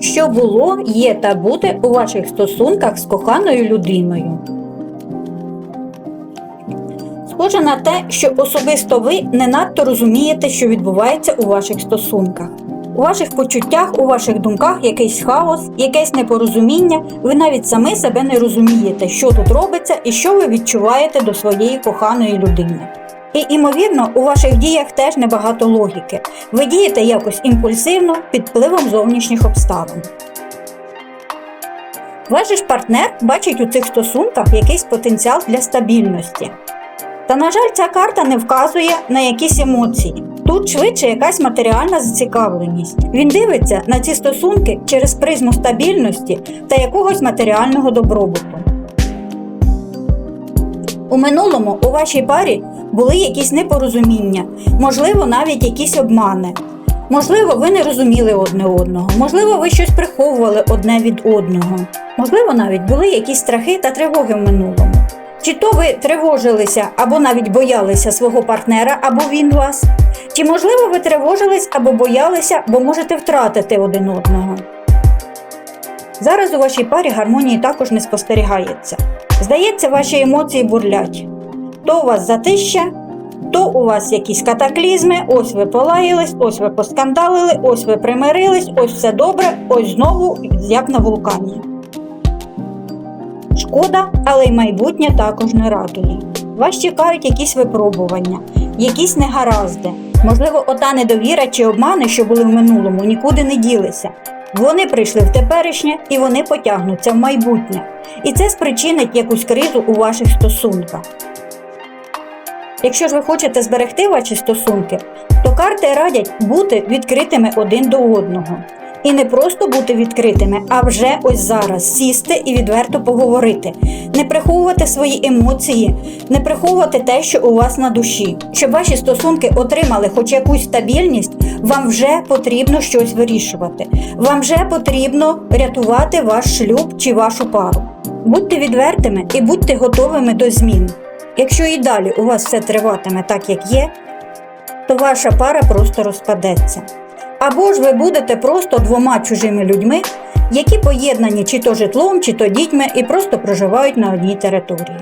що було, є та буде у ваших стосунках з коханою людиною. Схоже на те, що особисто ви не надто розумієте, що відбувається у ваших стосунках. У ваших почуттях, у ваших думках якийсь хаос, якесь непорозуміння, ви навіть самі себе не розумієте, що тут робиться і що ви відчуваєте до своєї коханої людини. І, імовірно, у ваших діях теж небагато логіки. Ви дієте якось імпульсивно під впливом зовнішніх обставин. Ваш ж партнер бачить у цих стосунках якийсь потенціал для стабільності. Та, на жаль, ця карта не вказує на якісь емоції. Тут швидше якась матеріальна зацікавленість. Він дивиться на ці стосунки через призму стабільності та якогось матеріального добробуту. У минулому у вашій парі були якісь непорозуміння, можливо, навіть якісь обмани. Можливо, ви не розуміли одне одного, можливо, ви щось приховували одне від одного. Можливо, навіть були якісь страхи та тривоги в минулому. Чи то ви тривожилися або навіть боялися свого партнера, або він вас? Чи можливо ви тривожились або боялися, бо можете втратити один одного? Зараз у вашій парі гармонії також не спостерігається. Здається, ваші емоції бурлять. То у вас затища, то у вас якісь катаклізми, ось ви полаїлись, ось ви поскандалили, ось ви примирились, ось все добре, ось знову як на вулкані. Шкода, але й майбутнє також не радує. Вас чекають якісь випробування, якісь негаразди. Можливо, ота недовіра чи обмани, що були в минулому, нікуди не ділися. Вони прийшли в теперішнє і вони потягнуться в майбутнє. І це спричинить якусь кризу у ваших стосунках. Якщо ж ви хочете зберегти ваші стосунки, то карти радять бути відкритими один до одного. І не просто бути відкритими, а вже ось зараз сісти і відверто поговорити, не приховувати свої емоції, не приховувати те, що у вас на душі. Щоб ваші стосунки отримали хоч якусь стабільність, вам вже потрібно щось вирішувати. Вам вже потрібно рятувати ваш шлюб чи вашу пару. Будьте відвертими і будьте готовими до змін. Якщо і далі у вас все триватиме так, як є, то ваша пара просто розпадеться. Або ж ви будете просто двома чужими людьми, які поєднані чи то житлом, чи то дітьми і просто проживають на одній території.